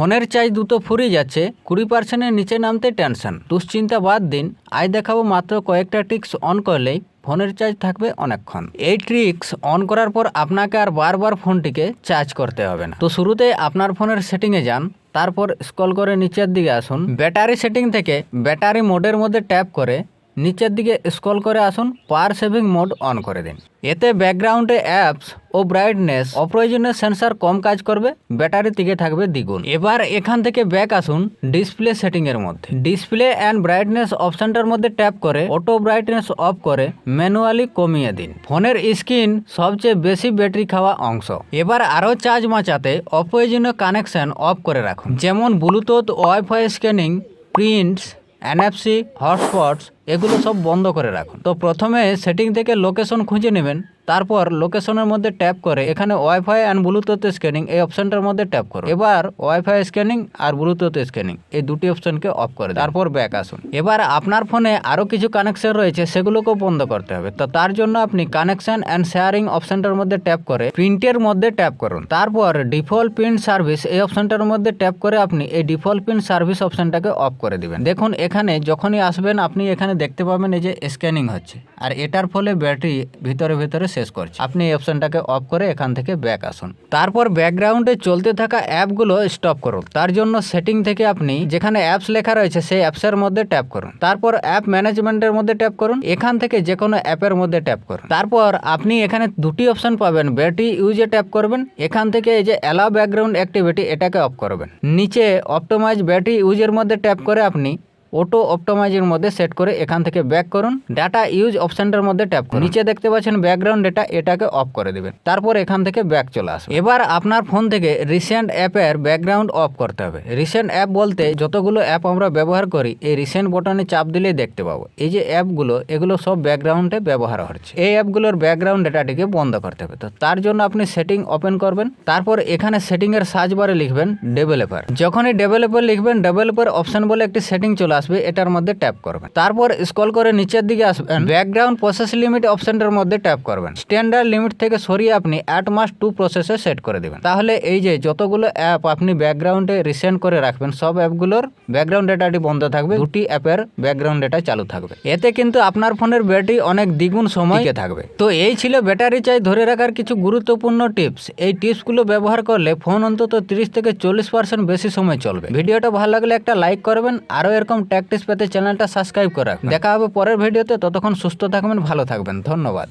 ফোনের চার্জ দ্রুত ফুরিয়ে যাচ্ছে, কুড়ি পার্সেন্টের নিচে নামতে টেনশন। দুশ্চিন্তা বাদ দিন আজ দেখাবো মাত্র কয়েকটা ট্রিক্স অন করলেই ফোনের চার্জ থাকবে অনেকক্ষণ। এই ট্রিক্স অন করার পর আপনাকে আর বারবার ফোনটিকে চার্জ করতে হবে না। তো শুরুতে আপনার ফোনের সেটিংয়ে যান, তারপর স্ক্রল করে নিচের দিকে আসুন। ব্যাটারি সেটিং থেকে ব্যাটারি মোডের মধ্যে ট্যাপ করে নিচের দিকে স্ক্রল করে আসুন পাওয়ার সেভিং মোড অন করে দিন। এতে ব্যাকগ্রাউন্ডে অ্যাপস ও ব্রাইটনেস অপ্রয়োজনীয় সেন্সার কম কাজ করবে ব্যাটারি থেকে থাকবে দ্বিগুণ। এবার এখান থেকে ব্যাক আসুন ডিসপ্লে সেটিং এর মধ্যে। ডিসপ্লে অ্যান্ড ব্রাইটনেস অপশনটার মধ্যে ট্যাপ করে অটো ব্রাইটনেস অফ করে ম্যানুয়ালি কমিয়ে দিন। ফোনের স্ক্রিন সবচেয়ে বেশি ব্যাটারি খাওয়া অংশ। এবার আরও চার্জ বাঁচাতে অপ্রয়োজনীয় কানেকশন অফ করে রাখুন। যেমন bluetooth wifi scanning prints NFC hotspots এগুলো সব বন্ধ করে রাখুন। তো প্রথমে সেটিং থেকে লোকেশন খুঁজে নেবেন। তারপর লোকেশনের মধ্যে ট্যাপ করে এখানে ওয়াইফাই অ্যান্ড ব্লুটুথ স্ক্যানিং এই অপশনটার মধ্যে ট্যাপ করুন এবার ওয়াইফাই স্ক্যানিং আর ব্লুটুথ স্ক্যানিং এই দুটি অপশনকে অফ করে তারপর ব্যাক আসুন। এবার আপনার ফোনে আরও কিছু কানেকশন রয়েছে, সেগুলোকেও বন্ধ করতে হবে। তো তার জন্য আপনি কানেকশন অ্যান্ড শেয়ারিং অপশনটার মধ্যে ট্যাপ করে প্রিন্টের মধ্যে ট্যাপ করুন। তারপর ডিফল্ট প্রিন্ট সার্ভিস এই অপশনটার মধ্যে ট্যাপ করে আপনি এই ডিফল্ট প্রিন্ট সার্ভিস অপশনটাকে অফ করে দিবেন। দেখুন, এখানে যখনই আসবেন, আপনি এখানে দেখতে পাবেন এই যে স্ক্যানিং হচ্ছে। আর এটার ফলে ব্যাটারি ভিতরে ভিতরে শেষ করছে। আপনি এই অপশনটাকে অফ করে এখান থেকে ব্যাক আসুন। তারপর ব্যাকগ্রাউন্ডে চলতে থাকা অ্যাপগুলো স্টপ করুন। তার জন্য সেটিং থেকে আপনি যেখানে অ্যাপস লেখা রয়েছে সেই অ্যাপসের মধ্যে ট্যাপ করুন। তারপর অ্যাপ ম্যানেজমেন্টের মধ্যে ট্যাপ করুন। এখান থেকে যে কোনো অ্যাপের মধ্যে ট্যাপ করুন। তারপর আপনি এখানে দুটি অপশন পাবেন। ব্যাটারি ইউজে ট্যাপ করবেন। এখান থেকে এই যে অ্যালাউ ব্যাকগ্রাউন্ড অ্যাক্টিভিটি এটাকে অফ করবেন। নিচে অপটোমাইজ ব্যাটারি ইউজের মধ্যে ট্যাপ করে আপনি অটো অপটোমাইজের মধ্যে সেট করে এখান থেকে ব্যাক করুন। ডাটা ইউজ অপশনটার মধ্যে ট্যাপ করুন। নিচে দেখতে পাচ্ছেন ব্যাকগ্রাউন্ড ডেটা এটাকে অফ করে দেবেন। তারপর এখান থেকে ব্যাক চলে আসবে। এবার আপনার ফোন থেকে রিসেন্ট অ্যাপের ব্যাকগ্রাউন্ড অফ করতে হবে। রিসেন্ট অ্যাপ বলতে যতগুলো অ্যাপ আমরা ব্যবহার করি, এই রিসেন্ট বটনে চাপ দিলেই দেখতে পাবো। এই যে অ্যাপগুলো এগুলো সব ব্যাকগ্রাউন্ডে ব্যবহার হচ্ছে। এই অ্যাপগুলোর ব্যাকগ্রাউন্ড ডেটাটিকে বন্ধ করতে হবে। তো তার জন্য আপনি সেটিং ওপেন করবেন। তারপর এখানে সেটিং এর সার্চ বারে লিখবেন ডেভেলপার যখনই ডেভেলপার লিখবেন ডেভেলপার অপশন বলে একটি সেটিং চলে আসবে, এটার মধ্যে ট্যাপ করবেন। তারপর স্ক্রল করে নিচের দিকে আসবেন। ব্যাকগ্রাউন্ড প্রসেস লিমিট অপশনটার মধ্যে ট্যাপ করবেন। স্ট্যান্ডার্ড লিমিট থেকে সরিয়ে আপনি at most two processes set করে দেবেন। তাহলে এই যে যতগুলো অ্যাপ আপনি ব্যাকগ্রাউন্ডে রিসেন্ট করে রাখবেন, সব অ্যাপগুলোর ব্যাকগ্রাউন্ড ডেটাটি বন্ধ থাকবে। দুটি অ্যাপের ব্যাকগ্রাউন্ড ডেটা চালু থাকবে। এতে কিন্তু আপনার ফোনের ব্যাটারি অনেক দ্বিগুণ সময় থাকবে। তো এই ছিল ব্যাটারি চাই ধরে রাখার কিছু গুরুত্বপূর্ণ টিপস এই টিপসগুলো ব্যবহার করলে ফোন অন্তত তিরিশ থেকে চল্লিশ পার্সেন্ট বেশি সময় চলবে। ভিডিওটা ভালো লাগলে একটা লাইক করবেন। আরও এরকম ট্যাকটিস পেতে চ্যানেলটা সাবস্ক্রাইব করা দেখা হবে পরের ভিডিওতে ততক্ষণ সুস্থ থাকবেন ভালো থাকবেন। ধন্যবাদ।